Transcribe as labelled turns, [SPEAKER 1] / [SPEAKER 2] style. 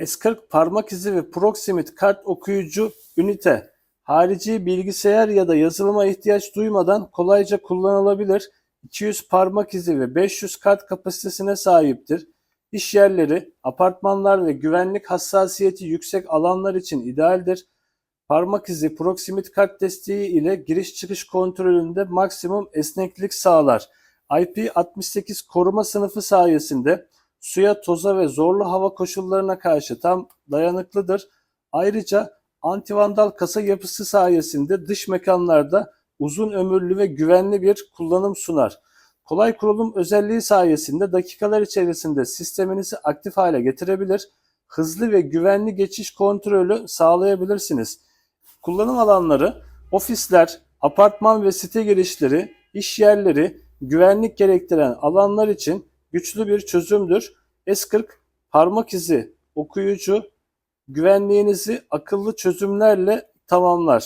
[SPEAKER 1] S40 parmak izi ve Proximit kart okuyucu ünite harici bilgisayar ya da yazılıma ihtiyaç duymadan kolayca kullanılabilir. 200 parmak izi ve 500 kart kapasitesine sahiptir. İş yerleri, apartmanlar ve güvenlik hassasiyeti yüksek alanlar için idealdir. Parmak izi Proximit kart desteği ile giriş çıkış kontrolünde maksimum esneklik sağlar. IP68 koruma sınıfı sayesinde suya, toza ve zorlu hava koşullarına karşı tam dayanıklıdır. Ayrıca antivandal kasa yapısı sayesinde dış mekanlarda uzun ömürlü ve güvenli bir kullanım sunar. Kolay kurulum özelliği sayesinde dakikalar içerisinde sisteminizi aktif hale getirebilir, hızlı ve güvenli geçiş kontrolü sağlayabilirsiniz. Kullanım alanları ofisler, apartman ve site girişleri, iş yerleri, güvenlik gerektiren alanlar için güçlü bir çözümdür. S40 parmak izi okuyucu güvenliğinizi akıllı çözümlerle tamamlar.